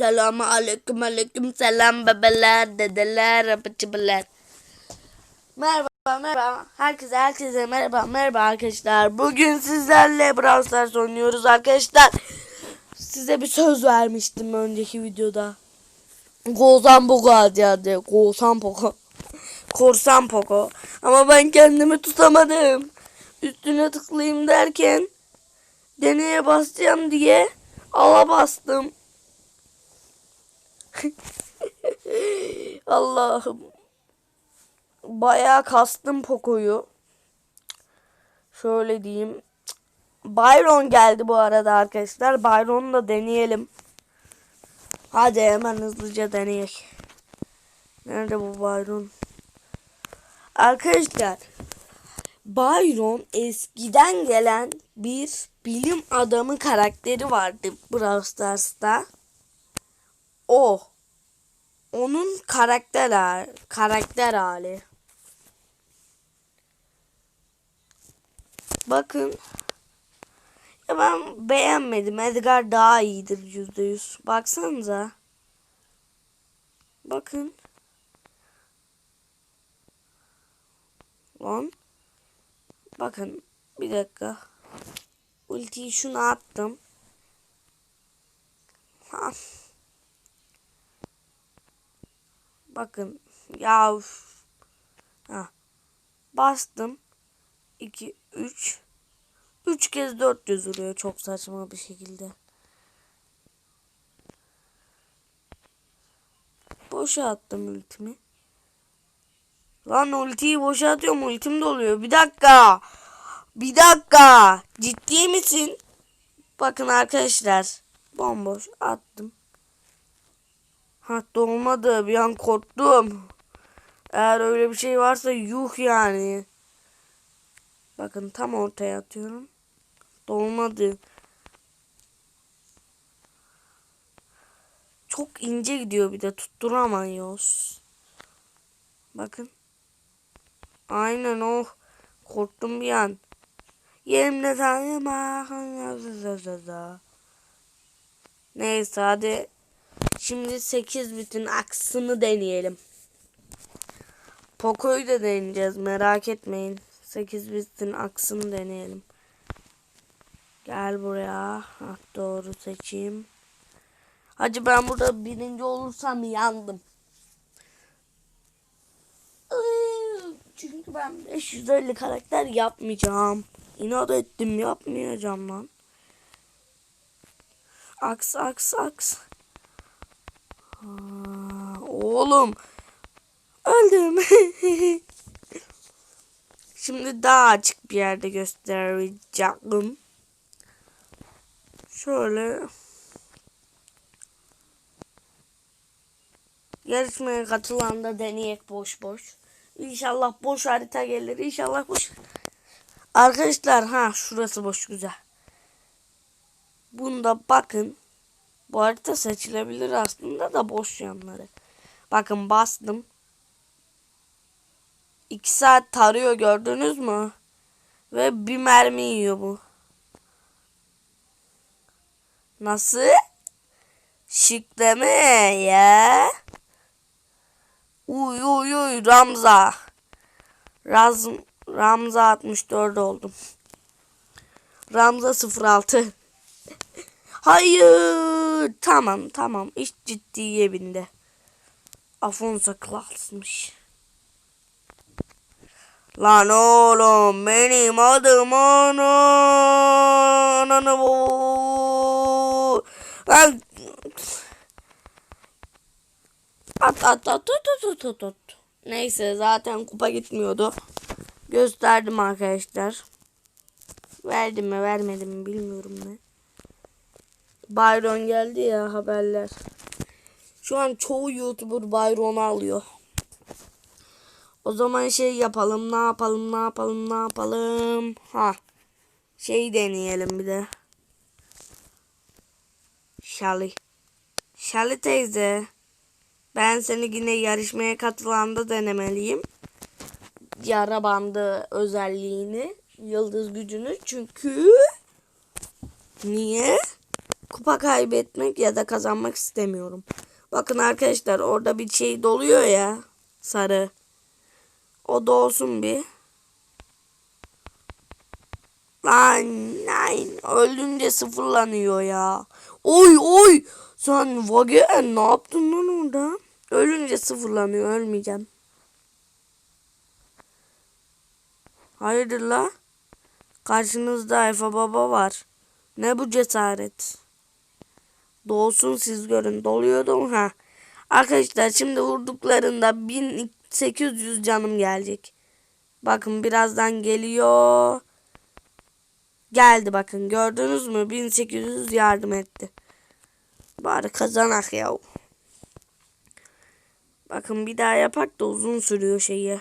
Selamun aleyküm aleyküm selam bebeler, dedeler, apıçıbeler. Merhaba merhaba. Herkese herkese merhaba merhaba arkadaşlar. Bugün sizlerle Brawl Stars oynuyoruz arkadaşlar. Size bir söz vermiştim önceki videoda. Gozan Poco hadi hadi. Gozan Poco. Korsan Poco. Ama ben kendimi tutamadım. Üstüne tıklayayım derken deneye basacağım diye ala bastım. Allah'ım. Bayağı kastım Poco'yu. Şöyle diyeyim. Byron geldi bu arada arkadaşlar. Byron'u da deneyelim. Hadi hemen hızlıca deneyelim. Nerede bu Byron? Arkadaşlar Byron eskiden gelen bir bilim adamı karakteri vardı Brawl Stars'ta. O. Onun karakter karakter hali. Bakın. Ya ben beğenmedim. Edgar daha iyidir yüzde yüz. Baksanıza. Bakın. Lan. Bakın. Bir dakika. Ultiyi şuna attım. Ha. Bakın. Ya. Ha. Bastım. 2 3 3 kez 400 vuruyor çok saçma bir şekilde. Boşa attım ultimi. Lan ultiyi boşa atıyorum ultim doluyor. Bir dakika. Bir dakika. Ciddi misin? Bakın arkadaşlar. Bomboş attım. Ha dolmadı. Bir an korktum. Eğer öyle bir şey varsa yuh yani. Bakın tam ortaya atıyorum. Dolmadı. Çok ince gidiyor bir de tutturamıyoruz. Bakın. Aynen o. Korktum bir an. Yerimde tanıma. Neyse hadi. Şimdi 8 bitin aksını deneyelim. Poco'yu da deneyeceğiz merak etmeyin. 8 bitin aksını deneyelim. Gel buraya. Hah, doğru seçeyim. Hacı ben burada birinci olursam yandım. Çünkü ben 550 karakter yapmayacağım. İnat ettim yapmayacağım lan. Aks aks aks. Oğlum. Öldüm. Şimdi daha açık bir yerde göstereceğim. Şöyle. Yarışmaya katılan da deneyek boş boş. İnşallah boş harita gelir. İnşallah boş. Arkadaşlar ha şurası boş güzel. Bunda bakın. Bu harita seçilebilir aslında da boş yanları. Bakın bastım. 2 saat tarıyor gördünüz mü? Ve bir mermi yiyor bu. Nasıl? Şık deme ya. Uy uy uy Ramza. Raz, Ramza 64 oldum. Ramza 06. Hayır. Tamam tamam. İş ciddiye bindi. Afonso Klas'mış. Lan oğlum benim adım ana. Ananı bu. Lan. At at at at at at at. Neyse zaten kupa gitmiyordu. Gösterdim arkadaşlar. Verdim mi vermedim mi bilmiyorum ne. Byron geldi ya haberler. Şu an çoğu YouTuber Byron'u alıyor. O zaman şey yapalım. Ne yapalım? Ne yapalım? Ne yapalım? Ha. Şey deneyelim bir de. Şali. Şali teyze. Ben seni yine yarışmaya katılanda denemeliyim. Yara bandı özelliğini. Yıldız gücünü. Çünkü Niye? Kupa kaybetmek ya da kazanmak istemiyorum. Bakın arkadaşlar orada bir şey doluyor ya. Sarı. O da olsun bir. Lan lan öldünce sıfırlanıyor ya. Oy oy. Sen Vagen ne yaptın lan orada? Ölünce sıfırlanıyor ölmeyeceğim. Hayırdır la? Karşınızda Efe Baba var. Ne bu cesaret? Doğsun siz görün. Doluyordum ha. Arkadaşlar şimdi vurduklarında 1800 canım gelecek. Bakın birazdan geliyor. Geldi bakın gördünüz mü? 1800 yardım etti. Bari kazanak ya. Bakın bir daha yapak da uzun sürüyor şeyi.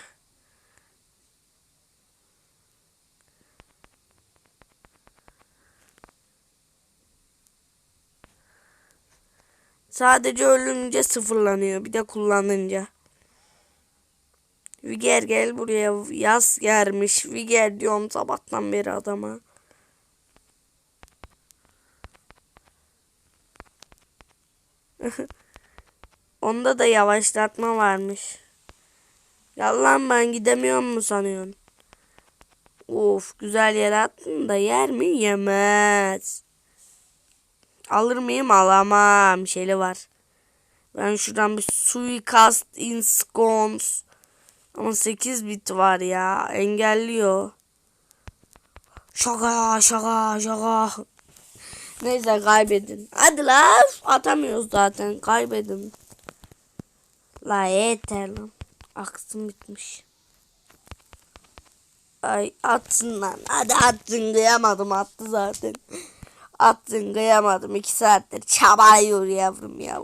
Sadece ölünce sıfırlanıyor. Bir de kullanınca. Viger gel buraya. Yaz gelmiş. Viger diyorum sabahtan beri adama. Onda da yavaşlatma varmış. Yalan ben gidemiyorum mu sanıyorsun? Of güzel yere attın da yer mi? Yemez. Alır mıyım? Alamam. Şeyli var. Ben şuradan bir suikast inscons. Ama 8 bit var ya. Engelliyor. Şaka şaka şaka. Neyse kaybedin. Hadi la. Atamıyoruz zaten. Kaybedin. La yeter lan. Aksın bitmiş. Ay atsın lan. Hadi atsın kıyamadım attı zaten. Attın kıyamadım. iki saattir çabalıyor yavrum ya.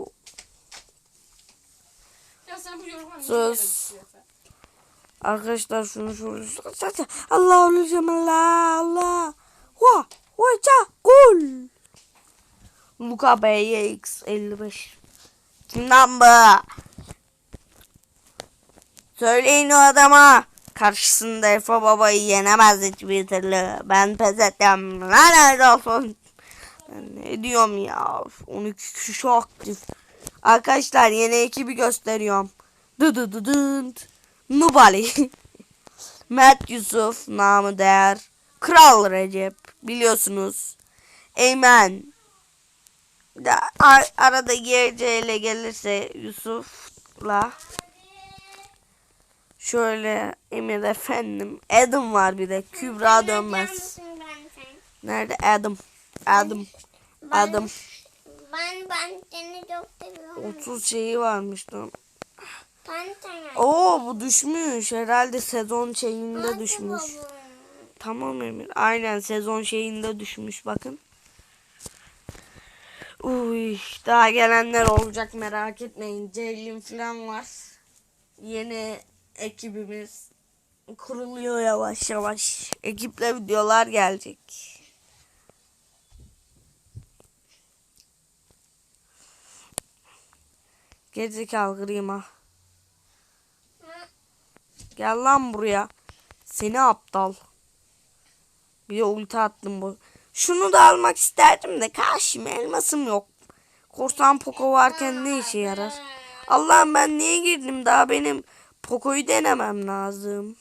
Ya sen bu yoruma niye Sus. Arkadaşlar şunu şöyle. Allah öleceğim Allah Allah. Hua. Hoca. Gol. Luka BYX 55. Kimden bu? Söyleyin o adama. Karşısında Efe babayı yenemez hiçbir türlü. Ben pes ettim. Lanet olsun. Ben ne diyorum ya? 12 kişi aktif. Arkadaşlar yeni ekibi gösteriyorum. Dı dı dı dınt. Nubali. Mert Yusuf namı değer. Kral Recep biliyorsunuz. Eymen. Ar- arada GC ile gelirse Yusuf'la. Şöyle Emir efendim. Adam var bir de. Kübra dönmez. Nerede Adam? Adam. Adam. Ben ben seni çok seviyorum. 30 şeyi varmış. Ben seni. Oo bu düşmüş. Herhalde sezon şeyinde düşmüş. Baba. Tamam Emir. Aynen sezon şeyinde düşmüş bakın. Uy, daha gelenler olacak merak etmeyin. Ceylin falan var. Yeni ekibimiz kuruluyor yavaş yavaş. Ekiple videolar gelecek. Gerizekalı kırayım ha. Gel lan buraya. Seni aptal. Bir de ulti attım bu. Şunu da almak isterdim de karşıma elmasım yok. Korsan Poco varken ne işe yarar? Allah'ım ben niye girdim daha benim Poco'yu denemem lazım.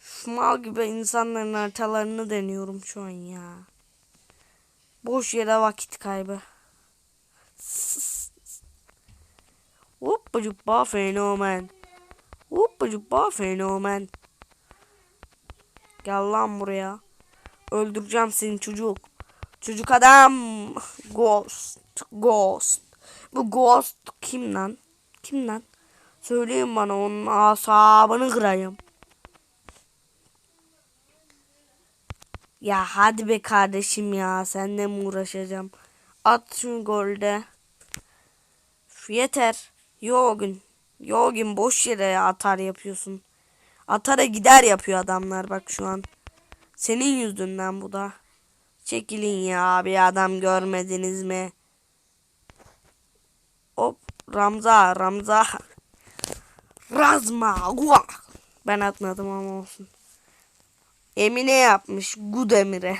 Üf, Mal gibi insanların haritalarını deniyorum şu an ya. Boş yere vakit kaybı. Hoppa cuppa fenomen. Hoppa cuppa fenomen. Gel lan buraya. Öldüreceğim seni çocuk. Çocuk adam. Ghost. Ghost. Bu Ghost kim lan? Kim lan? Söyleyin bana onun asabını kırayım. Ya hadi be kardeşim ya. Seninle mi uğraşacağım? At şu golde. Üf, Yeter. Yogin. Yogin boş yere atar yapıyorsun. Atara gider yapıyor adamlar bak şu an. Senin yüzünden bu da. Çekilin ya bir adam görmediniz mi? Hop Ramza Ramza. Razma. Guak. Ben atmadım ama olsun. Emine yapmış. Good Emine.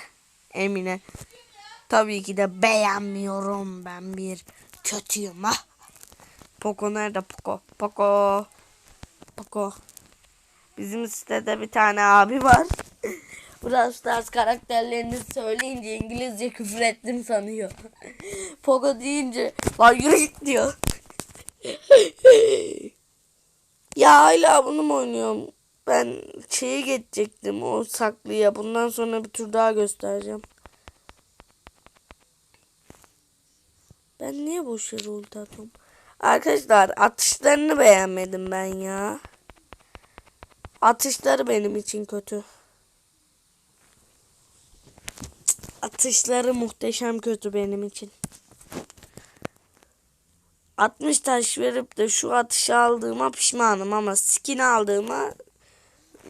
Emine. Tabii ki de beğenmiyorum. Ben bir kötüyüm ha. Poco nerede Poco? Poco. Poco. Bizim sitede bir tane abi var. Brawl Stars karakterlerini söyleyince İngilizce küfür ettim sanıyor. Poco deyince lan yürü git diyor. ya hala bunu mu oynuyorum? Ben şeye geçecektim o saklıya. Bundan sonra bir tur daha göstereceğim. Ben niye boş yere ulti atıyorum? Arkadaşlar atışlarını beğenmedim ben ya. Atışları benim için kötü. Atışları muhteşem kötü benim için. 60 taş verip de şu atışı aldığıma pişmanım ama skin aldığıma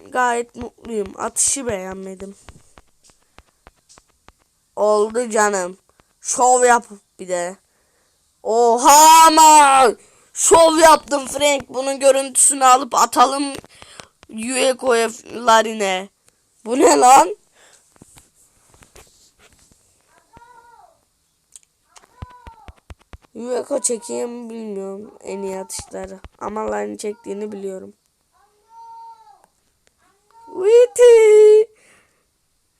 gayet mutluyum. Atışı beğenmedim. Oldu canım. Şov yap bir de. Oha ama şov yaptım Frank. Bunun görüntüsünü alıp atalım UECO'larine. Bu ne lan? UECO çekeyim mi bilmiyorum en iyi atışları. Ama line çektiğini biliyorum. Witty.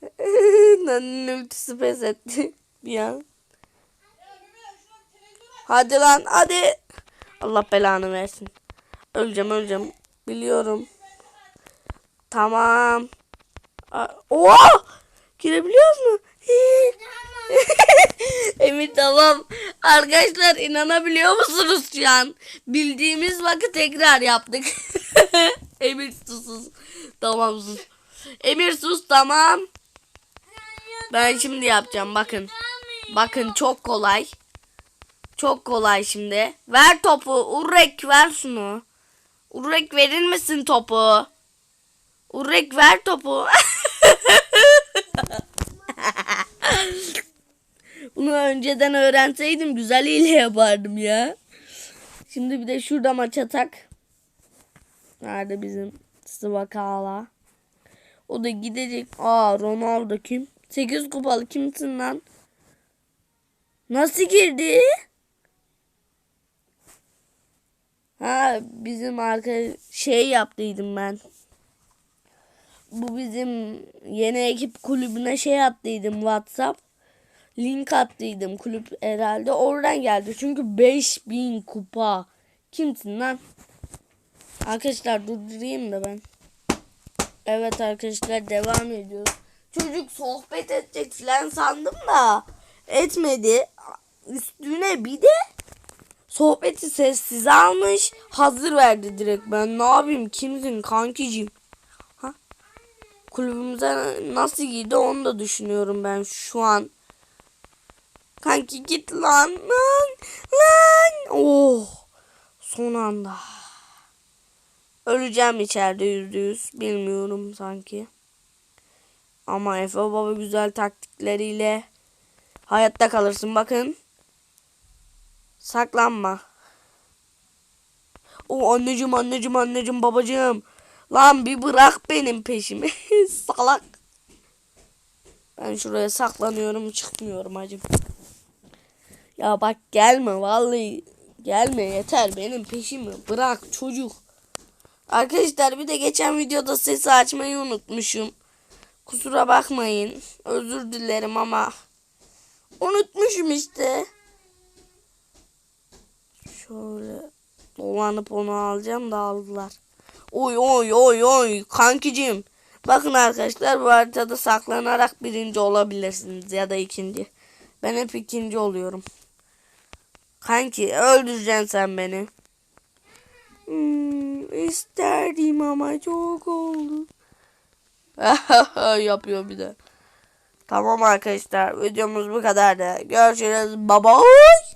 Nan'ın ultisi pes etti bir an. Hadi lan hadi. Allah belanı versin. Öleceğim öleceğim. Biliyorum. Tamam. Oha! Girebiliyoruz mu? Emir tamam. Arkadaşlar inanabiliyor musunuz şu an? Bildiğimiz vakit tekrar yaptık. Emir sus. Tamam sus. Emir sus tamam. Ben şimdi yapacağım bakın. Bakın çok kolay. Çok kolay şimdi. Ver topu. Urek ver şunu. Urek verir misin topu? Urek ver topu. Bunu önceden öğrenseydim güzel hile yapardım ya. Şimdi bir de şurada maç atak. Nerede bizim Sıvakala? O da gidecek. Aa Ronaldo kim? 8 kupalı kimsin lan? Nasıl girdi? Ha bizim arka şey yaptıydım ben. Bu bizim yeni ekip kulübüne şey attıydım WhatsApp. Link attıydım kulüp herhalde. Oradan geldi. Çünkü 5000 kupa. Kimsin lan? Arkadaşlar durdurayım da ben. Evet arkadaşlar devam ediyoruz. Çocuk sohbet edecek falan sandım da etmedi. Üstüne bir de sohbeti sessiz almış. Hazır verdi direkt. Ben ne yapayım? Kimsin kankicim? Ha? Kulübümüze nasıl girdi onu da düşünüyorum ben şu an. Kanki git lan lan lan. Oh. Son anda. Öleceğim içeride yüzde yüz. Bilmiyorum sanki. Ama Efe Baba güzel taktikleriyle hayatta kalırsın bakın. Saklanma. O anneciğim anneciğim anneciğim babacığım. Lan bir bırak benim peşimi. Salak. Ben şuraya saklanıyorum çıkmıyorum hacım. Ya bak gelme vallahi gelme yeter benim peşimi bırak çocuk. Arkadaşlar bir de geçen videoda sesi açmayı unutmuşum. Kusura bakmayın. Özür dilerim ama unutmuşum işte. Şöyle dolanıp onu alacağım da aldılar. Oy oy oy oy kankicim. Bakın arkadaşlar bu haritada saklanarak birinci olabilirsiniz ya da ikinci. Ben hep ikinci oluyorum. Kanki öldüreceksin sen beni. Hmm, isterdim ama çok oldu. Yapıyor bir de. Tamam arkadaşlar videomuz bu kadar da. Görüşürüz. Bye bye.